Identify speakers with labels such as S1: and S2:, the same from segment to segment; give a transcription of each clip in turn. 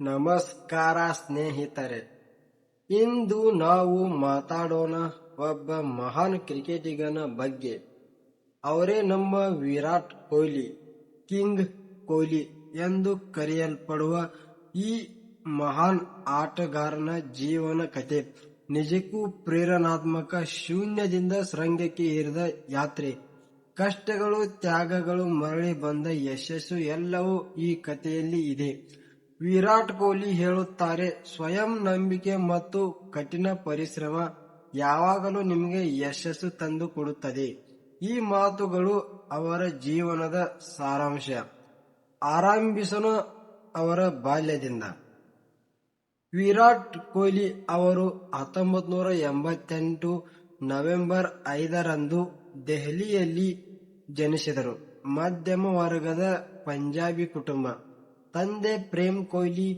S1: ನಮಸ್ಕಾರ ಸ್ನೇಹಿತರೆ. ಇಂದು ನಾವು ಮಾತಾಡೋಣ ಒಬ್ಬ ಮಹಾನ್ ಕ್ರಿಕೆಟಿಗನ ಬಗ್ಗೆ. ಅವರೇ ನಮ್ಮ ವಿರಾಟ್ ಕೊಹ್ಲಿ, ಕಿಂಗ್ ಕೊಹ್ಲಿ ಎಂದು ಕರೆಯಲ್ಪಡುವ ಈ ಮಹಾನ್ ಆಟಗಾರನ ಜೀವನ ಕಥೆ. ನಿಜಕ್ಕೂ ಪ್ರೇರಣಾತ್ಮಕ ಶೂನ್ಯದಿಂದ ಶೃಂಗಕ್ಕೆ ಏರಿದ ಯಾತ್ರೆ. ಕಷ್ಟಗಳು, ತ್ಯಾಗಗಳು ಮರಳಿ ಬಂದ ಯಶಸ್ಸು ಎಲ್ಲವೂ ಈ ಕಥೆಯಲ್ಲಿ ಇದೆ. ವಿರಾಟ್ ಕೊಹ್ಲಿ ಹೇಳುತ್ತಾರೆ, ಸ್ವಯಂ ನಂಬಿಕೆ ಮತ್ತು ಕಠಿಣ ಪರಿಶ್ರಮ ಯಾವಾಗಲೂ ನಿಮಗೆ ಯಶಸ್ಸು ತಂದು ಕೊಡುತ್ತದೆ ಈ ಮಾತುಗಳು ಅವರ ಜೀವನದ ಸಾರಾಂಶ. ಆರಂಭಿಸಲು ಅವರ ಬಾಲ್ಯದಿಂದ. ವಿರಾಟ್ ಕೊಹ್ಲಿ ಅವರು ಹತ್ತೊಂಬತ್ ನೂರ ಎಂಬತ್ತೆಂಟು ನವೆಂಬರ್ ಐದರಂದು ದೆಹಲಿಯಲ್ಲಿ ಜನಿಸಿದರು. ಮಧ್ಯಮ ವರ್ಗದ ಪಂಜಾಬಿ ಕುಟುಂಬ. ತಂದೆ ಪ್ರೇಮ್ ಕೊಹ್ಲಿ,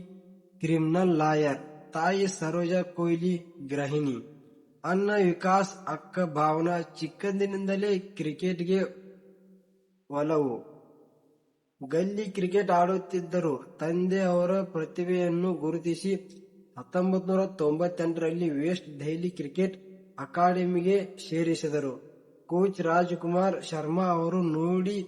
S1: ಕ್ರಿಮಿನಲ್ ಲಾಯರ್. ತಾಯಿ ಸರೋಜಾ ಕೊಹ್ಲಿ, ಗೃಹಿಣಿ. ಅನ್ನ ವಿಕಾಸ್, ಅಕ್ಕ ಭಾವನಾ ಚಿಕ್ಕಂದಿನಿಂದಲೇ ಕ್ರಿಕೆಟ್ಗೆ ಒಲವು. ಗಲ್ಲಿ ಕ್ರಿಕೆಟ್ ಆಡುತ್ತಿದ್ದರು. ತಂದೆ ಅವರ ಪ್ರತಿಭೆಯನ್ನು ಗುರುತಿಸಿ ಹತ್ತೊಂಬತ್ ನೂರ ತೊಂಬತ್ತೆಂಟರಲ್ಲಿ ವೆಸ್ಟ್ ದೆಹಲಿ ಕ್ರಿಕೆಟ್ ಅಕಾಡೆಮಿಗೆ ಸೇರಿಸಿದರು. ಕೋಚ್ ರಾಜ್ಕುಮಾರ್ ಶರ್ಮಾ ಅವರು ನೋಡಿ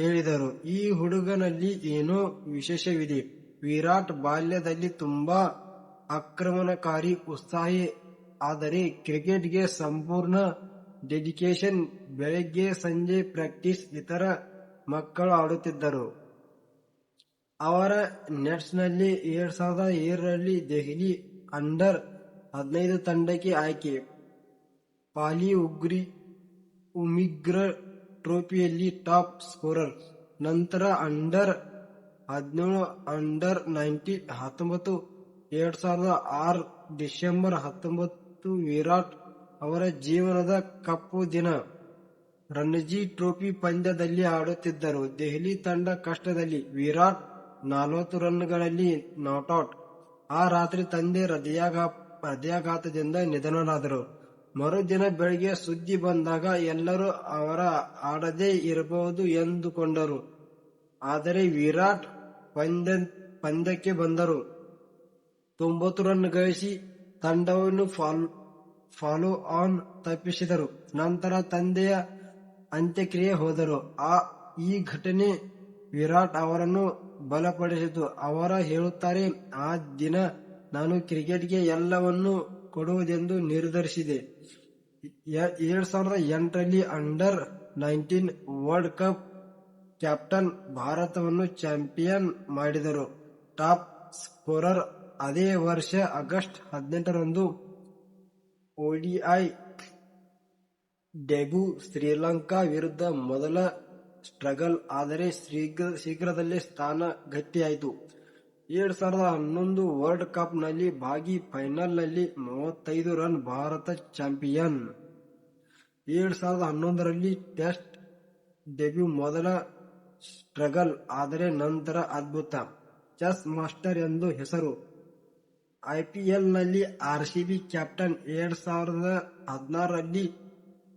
S1: ಹೇಳಿದರು, ಈ ಹುಡುಗನಲ್ಲಿ ಏನೋ ವಿಶೇಷವಿದೆ. ವಿರಾಟ್ ಬಾಲ್ಯದಲ್ಲಿ ತುಂಬಾ ಆಕ್ರಮಣಕಾರಿ, ಉತ್ಸಾಹಿ, ಆದರೆ ಕ್ರಿಕೆಟ್ಗೆ ಸಂಪೂರ್ಣ ಡೆಡಿಕೇಶನ್ ಬೆಳಗ್ಗೆ ಸಂಜೆ ಪ್ರಾಕ್ಟೀಸ್ ಇತರ ಮಕ್ಕಳು ಆಡುತ್ತಿದ್ದರು. ಅವರ ನೆಟ್ಸ್ನಲ್ಲಿ ಎರಡ್ ಸಾವಿರದ ಏಳರಲ್ಲಿ ದೆಹಲಿ ಅಂಡರ್ ಹದಿನೈದು ತಂಡಕ್ಕೆ ಆಯ್ಕೆ. ಪಾಲಿ ಉಗ್ರಿ ಉಮಿಗ್ರ ಟ್ರೋಫಿಯಲ್ಲಿ ಟಾಪ್ ಸ್ಕೋರರ್. ನಂತರ ಅಂಡರ್ ಹದಿನೇಳು, ಅಂಡರ್ ನೈನ್ಟೀನ್ ಹತ್ತೊಂಬತ್ತು, ಎರಡ್ ಸಾವಿರದ ಆರು ಡಿಸೆಂಬರ್ ಹತ್ತೊಂಬತ್ತು ವಿರಾಟ್ ಅವರ ಜೀವನದ ಕಪ್ಪು ದಿನ. ರಣಜಿ ಟ್ರೋಫಿ ಪಂದ್ಯದಲ್ಲಿ ಆಡುತ್ತಿದ್ದರು. ದೆಹಲಿ ತಂಡ ಕಷ್ಟದಲ್ಲಿ. ವಿರಾಟ್ ನಲವತ್ತು ರನ್ಗಳಲ್ಲಿ ನಾಟ್ಔಟ್ ಆ ರಾತ್ರಿ ತಂದೆ ಹೃದಯಾಘಾ- ಹೃದಯಾಘಾತದಿಂದ ನಿಧನರಾದರು. ಮರುದಿನ ಬೆಳಗ್ಗೆ ಸುದ್ದಿ ಬಂದಾಗ ಎಲ್ಲರೂ ಅವರ ಆಡದೇ ಇರಬಹುದು ಎಂದುಕೊಂಡರು. ಆದರೆ ವಿರಾಟ್ ಪಂದ್ಯ, ಪಂದ್ಯಕ್ಕೆ ಬಂದರು. ತೊಂಬತ್ತು ರನ್ ಗಳಿಸಿ ತಂಡವನ್ನು ಫಾಲೋ ಆನ್ ತಪ್ಪಿಸಿದರು. ನಂತರ ತಂದೆಯ ಅಂತ್ಯಕ್ರಿಯೆ ಹೋದರು. ಆ, ಈ ಘಟನೆ ವಿರಾಟ್ ಅವರನ್ನು ಬಲಪಡಿಸಿತು. ಅವರ ಹೇಳುತ್ತಾರೆ, ಆ ದಿನ ನಾನು ಕ್ರಿಕೆಟ್ಗೆ ಎಲ್ಲವನ್ನೂ ಕೊಡುವುದೆಂದು ನಿರ್ಧರಿಸಿದೆ. ಎರಡ್ ಸಾವಿರದ ಎಂಟರಲ್ಲಿ under nineteen world cup captain ಭಾರತವನ್ನು ಚಾಂಪಿಯನ್ ಮಾಡಿದರು. ಟಾಪ್ ಸ್ಕೋರರ್ ಅದೇ ವರ್ಷ ಆಗಸ್ಟ್ ಹದಿನೆಂಟರಂದು ಓಡಿಐ ಡೆಬ್ಯೂ ಶ್ರೀಲಂಕಾ ವಿರುದ್ಧ ಮೊದಲ ಸ್ಟ್ರಗಲ್ ಆದರೆ ಶೀಘ್ರ ಶೀಘ್ರದಲ್ಲೇ ಸ್ಥಾನ ಗಟ್ಟಿಯಾಯಿತು. ಎರಡ್ ಸಾವಿರದ ಹನ್ನೊಂದು ವರ್ಲ್ಡ್ ಕಪ್ನಲ್ಲಿ ಭಾಗಿ ಫೈನಲ್ನಲ್ಲಿ ಮೂವತ್ತೈದು ರನ್ ಭಾರತ ಚಾಂಪಿಯನ್ ಎರಡ್ ಸಾವಿರದ ಹನ್ನೊಂದರಲ್ಲಿ ಟೆಸ್ಟ್ ಡೆಬ್ಯೂ ಮೊದಲ ಸ್ಟ್ರಗಲ್ ಆದರೆ ನಂತರ ಅದ್ಭುತ. ಚೆಸ್ ಮಾಸ್ಟರ್ ಎಂದು ಹೆಸರು. ಐಪಿಎಲ್ನಲ್ಲಿ ಆರ್ಸಿಬಿ ಕ್ಯಾಪ್ಟನ್ ಎರಡ್ ಸಾವಿರದ ಹದಿನಾರರಲ್ಲಿ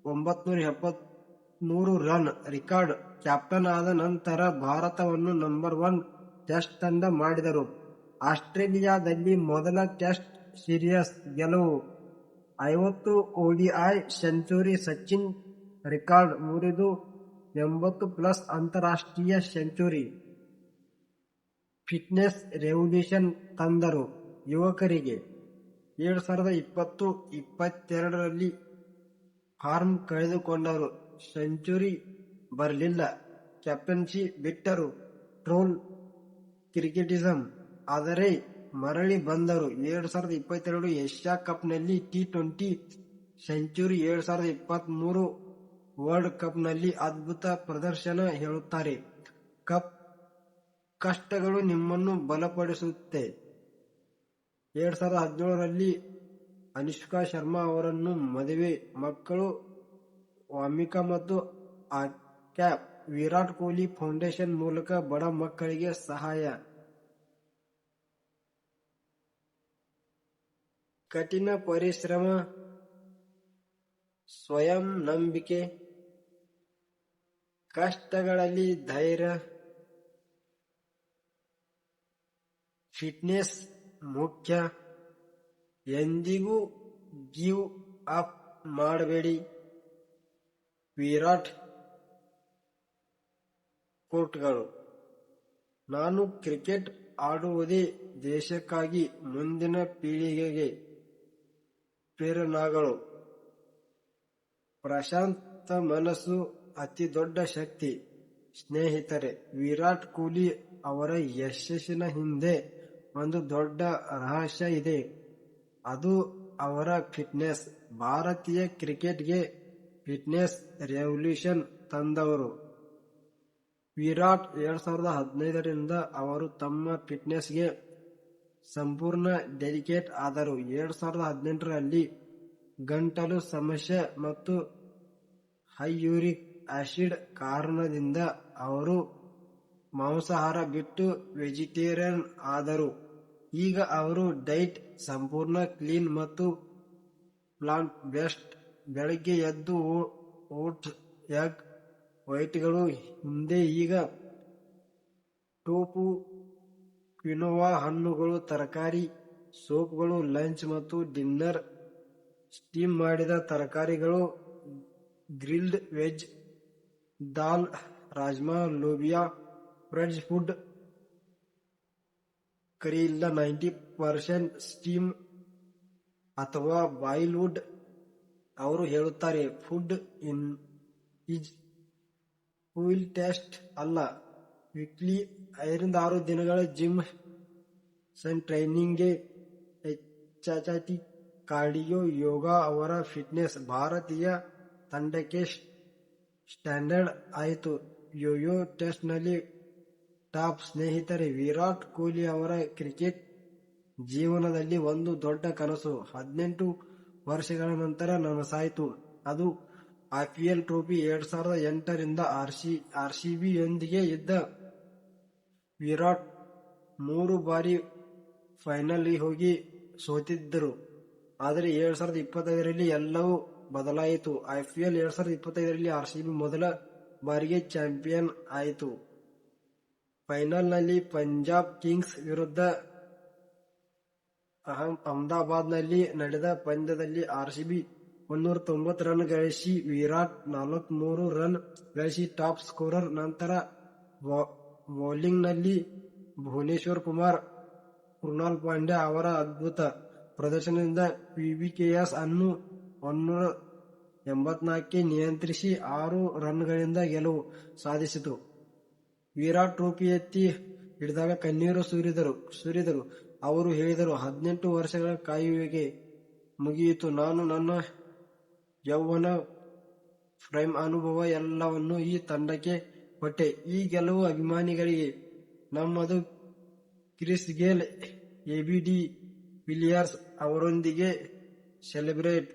S1: ಒಂಬತ್ನೂರ ಎಪ್ಪತ್ಮೂರು ರನ್ ರೆಕಾರ್ಡ್ ಕ್ಯಾಪ್ಟನ್ ಆದ ನಂತರ ಭಾರತವನ್ನು ನಂಬರ್ ಒನ್ ಟೆಸ್ಟ್ ತಂಡ ಮಾಡಿದರು. ಆಸ್ಟ್ರೇಲಿಯಾದಲ್ಲಿ ಮೊದಲ ಟೆಸ್ಟ್ ಸೀರೀಸ್ ಗೆಲುವು. ಐವತ್ತು ಓಡಿಐ ಸೆಂಚುರಿ ಸಚಿನ್ ರೆಕಾರ್ಡ್ ಮುರಿದು ಎಂಬತ್ತು ಪ್ಲಸ್ ಅಂತಾರಾಷ್ಟ್ರೀಯ ಸೆಂಚುರಿ. ಫಿಟ್ನೆಸ್ ರೆವಲ್ಯೂಷನ್ ತಂದರು ಯುವಕರಿಗೆ. ಎರಡು ಸಾವಿರದ ಇಪ್ಪತ್ತು ಇಪ್ಪತ್ತೆರಡರಲ್ಲಿ ಫಾರ್ಮ್ ಕಳೆದುಕೊಂಡರು ಸೆಂಚುರಿ ಬರಲಿಲ್ಲ. ಕ್ಯಾಪ್ಟನ್ಸಿ ಬಿಟ್ಟರು. ಟ್ರೋಲ್ ಕ್ರಿಕೆಟಿಸಂ. ಆದರೆ ಮರಳಿ ಬಂದರು. ಎರಡ್ ಸಾವಿರದ ಇಪ್ಪತ್ತೆರಡು ಏಷ್ಯಾ ಕಪ್ನಲ್ಲಿ ಟಿ ಟ್ವೆಂಟಿ ಸೆಂಚುರಿ, ಎರಡ್ ಸಾವಿರದ ಇಪ್ಪತ್ತ್ ಮೂರು ವರ್ಲ್ಡ್ ಕಪ್ನಲ್ಲಿ ಅದ್ಭುತ ಪ್ರದರ್ಶನ ಹೇಳುತ್ತಾರೆ. ಕಪ್ ಕಷ್ಟಗಳು ನಿಮ್ಮನ್ನು ಬಲಪಡಿಸುತ್ತೆ. ಎರಡ್ ಸಾವಿರದ ಹದಿನೇಳರಲ್ಲಿ ಅನುಷ್ಕಾ ಶರ್ಮಾ ಅವರನ್ನು ಮದುವೆ. ಮಕ್ಕಳು ವಾಮಿಕಾ ಮತ್ತು ಆಕ್ಯಾ ವಿರಾಟ್ ಕೊಹ್ಲಿ ಫೌಂಡೇಶನ್ ಮೂಲಕ ಬಡ ಮಕ್ಕಳಿಗೆ ಸಹಾಯ. ಕಠಿಣ ಪರಿಶ್ರಮ, ಸ್ವಯಂ ನಂಬಿಕೆ, ಕಷ್ಟಗಳಲ್ಲಿ ಧೈರ್ಯ, ಫಿಟ್ನೆಸ್ ಮುಖ್ಯ. ಎಂದಿಗೂ ಗಿವ್ ಅಪ್ ಮಾಡಬೇಡಿ. ವಿರಾಟ್ ಕೋಟ್ಗಳು ನಾನು ಕ್ರಿಕೆಟ್ ಆಡುವುದೇ ದೇಶಕ್ಕಾಗಿ ಮುಂದಿನ ಪೀಳಿಗೆಗೆ ಪ್ರೇರಣಾಗಳು. ಪ್ರಶಾಂತ ಮನಸ್ಸು ಅತಿ ದೊಡ್ಡ ಶಕ್ತಿ. ಸ್ನೇಹಿತರೆ, ವಿರಾಟ್ ಕೊಹ್ಲಿ ಅವರ ಯಶಸ್ಸಿನ ಹಿಂದೆ ಒಂದು ದೊಡ್ಡ ರಹಸ್ಯ ಇದೆ. ಅದು ಅವರ ಫಿಟ್ನೆಸ್. ಭಾರತೀಯ ಕ್ರಿಕೆಟ್ಗೆ ಫಿಟ್ನೆಸ್ ರೆವಲ್ಯೂಷನ್ ತಂದವರು. ವಿರಾಟ್ ಎರಡ್ ಸಾವಿರದ ಹದಿನೈದರಿಂದ ಅವರು ತಮ್ಮ ಫಿಟ್ನೆಸ್ಗೆ ಸಂಪೂರ್ಣ ಡೆಡಿಕೇಟ್ ಆದರು. ಎರಡ್ ಸಾವಿರದ ಹದಿನೆಂಟರಲ್ಲಿ ಗಂಟಲು ಸಮಸ್ಯೆ ಮತ್ತು ಹೈ ಯೂರಿಕ್ ಆಸಿಡ್ ಕಾರಣದಿಂದ ಅವರು ಮಾಂಸಾಹಾರ ಬಿಟ್ಟು ವೆಜಿಟೇರಿಯನ್ ಆದರು. ಈಗ ಅವರು ಡೈಟ್ ಸಂಪೂರ್ಣ ಕ್ಲೀನ್ ಮತ್ತು ಪ್ಲಾಂಟ್ ಬೆಸ್ಟ್ ಬೆಳಗ್ಗೆ ಎದ್ದು ಓಟ್ಸ್, ಎಗ್ ವೈಟ್ಗಳು ಹಿಂದೆ ಈಗ ಟೋಪು ಕ್ವಿನೋವಾ ಹಣ್ಣುಗಳು, ತರಕಾರಿ, ಸೂಪ್ಗಳು, ಲಂಚ್ ಮತ್ತು ಡಿನ್ನರ್, ಸ್ಟೀಮ್ ಮಾಡಿದ ತರಕಾರಿಗಳು, ಗ್ರಿಲ್ಡ್ ವೆಜ್, ದಾಲ್, ರಾಜ್ಮಾ, ಲೋಬಿಯಾ, ಫ್ರೆಂಚ್ ಫುಡ್ ಕರಿ ಇಲ್ಲ ನೈಂಟಿ ಪರ್ಸೆಂಟ್ ಸ್ಟೀಮ್ ಅಥವಾ ಬಾಯ್ಲ್ವುಡ್. ಅವರು ಹೇಳುತ್ತಾರೆ, food in is fuel test ಅಲ್ಲ. ವೀಕ್ಲಿ ಐದರಿಂದ ಆರು ದಿನಗಳ ಜಿಮ್ ಸನ್ ಟ್ರೈನಿಂಗ್ಗೆ ಹೆಚ್ಚಾಚಾತಿ ಕಾರ್ಡಿಯೋ, ಯೋಗ ಅವರ ಫಿಟ್ನೆಸ್ ಭಾರತೀಯ ತಂಡಕ್ಕೆ ಸ್ಟ್ಯಾಂಡರ್ಡ್ ಆಯಿತು. ಯೋಯೋ ಟೆಸ್ಟ್ನಲ್ಲಿ ಟಾಪ್ ಸ್ನೇಹಿತರೆ, ವಿರಾಟ್ ಕೊಹ್ಲಿ ಅವರ ಕ್ರಿಕೆಟ್ ಜೀವನದಲ್ಲಿ ಒಂದು ದೊಡ್ಡ ಕನಸು. ಹದಿನೆಂಟು ವರ್ಷಗಳ ನಂತರ ನನಸಾಯಿತು. ಅದು ಐಪಿಎಲ್ ಟ್ರೋಫಿ ಎರಡ್ ಸಾವಿರದ ಎಂಟರಿಂದ ಆರ್ಸಿಬಿ ಯೊಂದಿಗೆ ಇದ್ದ ವಿರಾಟ್ ಮೂರು ಬಾರಿ ಫೈನಲ್ ಹೋಗಿ ಸೋತಿದ್ದರು. ಆದರೆ ಎರಡ್ ಸಾವಿರದ ಇಪ್ಪತ್ತೈದರಲ್ಲಿ ಎಲ್ಲವೂ ಬದಲಾಯಿತು. ಐಪಿಎಲ್ ಎರಡ್ ಸಾವಿರದ ಇಪ್ಪತ್ತೈದರಲ್ಲಿ ಆರ್ಸಿಬಿ ಮೊದಲ ಬಾರಿಗೆ ಚಾಂಪಿಯನ್ ಆಯಿತು. ಫೈನಲ್ನಲ್ಲಿ ಪಂಜಾಬ್ ಕಿಂಗ್ಸ್ ವಿರುದ್ಧ ಅಹಮದಾಬಾದ್ನಲ್ಲಿ ನಡೆದ ಪಂದ್ಯದಲ್ಲಿ ಆರ್ಸಿಬಿ ಮುನ್ನೂರ ತೊಂಬತ್ತು ರನ್ ಗಳಿಸಿ ವಿರಾಟ್ ನಲವತ್ಮೂರು ರನ್ ಗಳಿಸಿ ಟಾಪ್ ಸ್ಕೋರರ್. ನಂತರ ಬೌಲಿಂಗ್ನಲ್ಲಿ ಭುವನೇಶ್ವರ್ ಕುಮಾರ್, ಕೃಣಾಲ್ ಪಾಂಡ್ಯ ಅವರ ಅದ್ಭುತ ಪ್ರದರ್ಶನದಿಂದ ವಿವಿಕೆಎಸ್ ಅನ್ನು ಒನ್ನೂರ ಎಂಬತ್ನಾಲ್ಕಕ್ಕೆ ನಿಯಂತ್ರಿಸಿ ಆರು ರನ್ಗಳಿಂದ ಗೆಲುವು ಸಾಧಿಸಿತು. ವಿರಾಟ್ ಟ್ರೋಫಿ ಎತ್ತಿ ಹಿಡಿದಾಗ ಕಣ್ಣೀರು ಸುರಿದರು ಸುರಿದರು. ಅವರು ಹೇಳಿದರು, ಹದಿನೆಂಟು ವರ್ಷಗಳ ಕಾಯುವಿಕೆ ಮುಗಿಯಿತು. ನಾನು ನನ್ನ ಯೌವನ ಪ್ರೈಮ್ ಅನುಭವ ಎಲ್ಲವನ್ನು ಈ ತಂಡಕ್ಕೆ ಕೊಟ್ಟೆ. ಈ ಗೆಲುವು ಅಭಿಮಾನಿಗಳಿಗೆ ನಮ್ಮದು Chris Gayle AB de Villiers ಅವರೊಂದಿಗೆ ಸೆಲೆಬ್ರೇಟ್